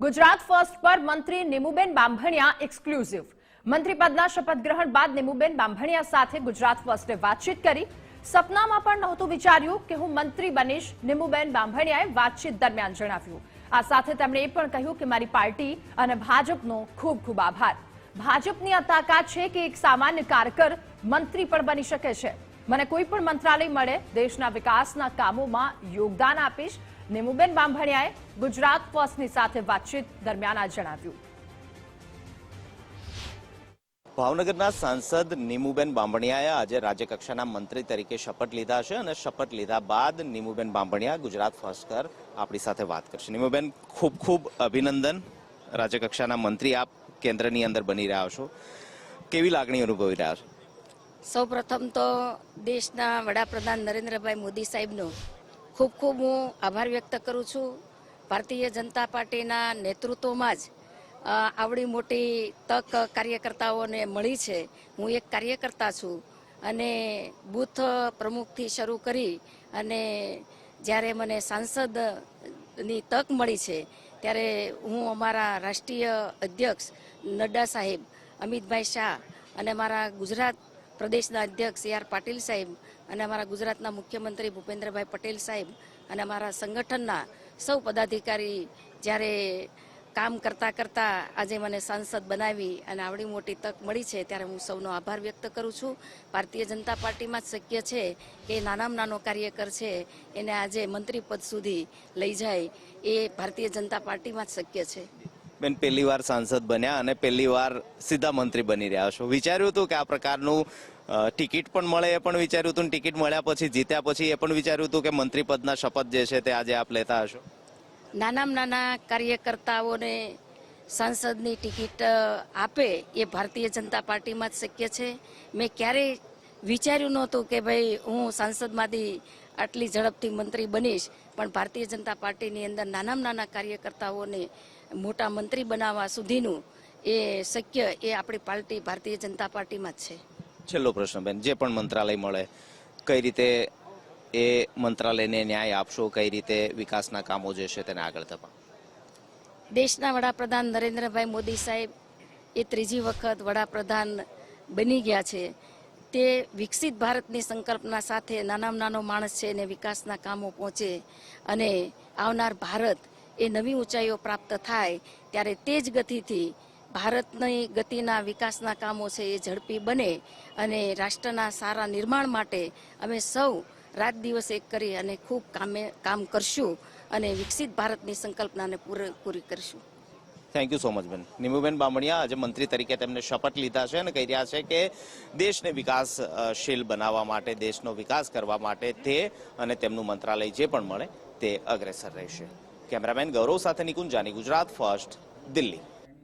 Gujarat first પર મંત્રી Nimuben Bambhaniya exclusive. મંત્રી પદના શપથ ગ્રહણ બાદ નિમુબેન બાંભણિયા સાથે ગુજરાત ફર્સ્ટે વાતચીત કરી. સપનામાં પણ નહોતું વિચાર્યું કે હું મંત્રી બનીશ, નિમુબેન બાંભણિયાએ વાતચીત દરમિયાન જણાવ્યું. આ સાથે તેમણે એ પણ કહ્યું કે મારી પાર્ટી અને ભાજપનો ખૂબ ખૂબ આભાર. ભાજપની આ તાકાત છે કે એક સામાન્ય કારકર મંત્રી પણ બની શકે છે. મને કોઈ પણ મંત્રાલય મળે, દેશના વિકાસના કામોમાં યોગદાન આપીશ નિમુબેન બાંભણિયાએ ગુજરાત ફર્સ્ટની સાથે વાતચીત દરમિયાન આ જણાવ્યું. ભાવનગરના સાંસદ નીમુબેન બાંભણિયાએ આજે રાજ્યકક્ષાના મંત્રી તરીકે શપથ લીધા છે અને શપથ લીધા બાદ નીમુબેન બાંભણિયા ગુજરાત ફર્સ્ટ કર આપણી સાથે વાત કરશે. નીમુબેન ખૂબ ખૂબ અભિનંદન. રાજ્યકક્ષાના મંત્રી આપ કેન્દ્રની અંદર બની રહ્યા છો. કેવી લાગણી અનુભવી રહ્યા છો? સૌ પ્રથમ તો દેશના વડાપ્રધાન નરેન્દ્રભાઈ મોદી સાહેબનો ખૂબ ખૂબ હું આભાર વ્યક્ત કરું છું. ભારતીય જનતા પાર્ટીના નેતૃત્વમાં જ આવડી મોટી તક કાર્યકર્તાઓને મળી છે. હું એક કાર્યકર્તા છું અને બૂથ પ્રમુખથી શરૂ કરી અને જ્યારે મને સાંસદની તક મળી છે, ત્યારે હું અમારા રાષ્ટ્રીય અધ્યક્ષ નડ્ડા સાહેબ, અમિતભાઈ શાહ અને મારા ગુજરાત પ્રદેશના અધ્યક્ષ સી આર પાટીલ સાહેબ અને અમારા ગુજરાતના મુખ્યમંત્રી ભૂપેન્દ્રભાઈ પટેલ સાહેબ અને અમારા સંગઠનના સૌ પદાધિકારી જ્યારે કામ કરતા કરતા આજે મને સાંસદ બનાવી અને આવડી મોટી તક મળી છે ત્યારે હું સૌનો આભાર વ્યક્ત કરું છું. ભારતીય જનતા પાર્ટીમાં જ શક્ય છે કે નાનામાં નાનો કાર્યકર છે એને આજે મંત્રી પદ સુધી લઈ જાય એ ભારતીય જનતા પાર્ટીમાં જ શક્ય છે. બેન, પહેલી વાર સાંસદ બન્યા અને પહેલી વાર સીધા મંત્રી બની રહ્યા છો. વિચાર્યું હતું કે આ પ્રકારનું ટિકિટ પણ મળે એ પણ વિચાર્યું હતું ટિકિટ મળ્યા પછી, જીત્યા પછી એ પણ વિચાર્યું હતું કે મંત્રી પદના શપથ જે છે તે આજે આપ લેતા હશો? નાનામાં નાના કાર્યકર્તાઓને સાંસદની ટિકિટ આપે એ ભારતીય જનતા પાર્ટીમાં જ શક્ય છે. મેં ક્યારેય વિચાર્યું નહોતું કે ભાઈ હું સાંસદમાંથી આટલી ઝડપથી મંત્રી બનીશ પણ ભારતીય જનતા પાર્ટીની અંદર નાનામાં નાના કાર્યકર્તાઓને મોટા મંત્રી બનાવવા સુધીનું એ શક્ય એ આપણી પાર્ટી ભારતીય જનતા પાર્ટીમાં જ છે. છેલ્લો પ્રશ્ન બેન જે પણ મંત્રાલય મળે કઈ રીતે એ મંત્રાલયને ન્યાય આપશો કઈ રીતે વિકાસના કામો જે છે તેને આગળ ધપા દેશના વડાપ્રધાન નરેન્દ્રભાઈ મોદી સાહેબ એ ત્રીજી વખત વડાપ્રધાન બની ગયા છે. તે વિકસિત ભારતની સંકલ્પના સાથે નાનામાં નાનો માણસ છે એને વિકાસના કામો પહોંચે અને આવનાર ભારત એ નવી ઊંચાઈઓ પ્રાપ્ત થાય, ત્યારે તે જ ગતિથી ભારતની ગતિના વિકાસના કામો છે એ ઝડપી બને અને રાષ્ટ્રના સારા નિર્માણ માટે અમે સૌ રાત દિવસ એક કરી અને ખૂબ કામે કામ કરશું અને વિકસિત ભારતની સંકલ્પનાને પૂરે પૂરી કરીશું. થેન્ક યુ સો મચ બેન નિમુબેન બામણિયા આજે મંત્રી તરીકે તેમને શપથ લીધા છે અને કહી રહ્યા છે કે દેશને વિકાસશીલ બનાવવા માટે, દેશનો વિકાસ કરવા માટે તે અને તેમનું મંત્રાલય જે પણ મળે તે અગ્રેસર રહેશે. કેમેરામેન ગૌરવ સાથે નિકુંજાની ગુજરાત ફર્સ્ટ, દિલ્હી.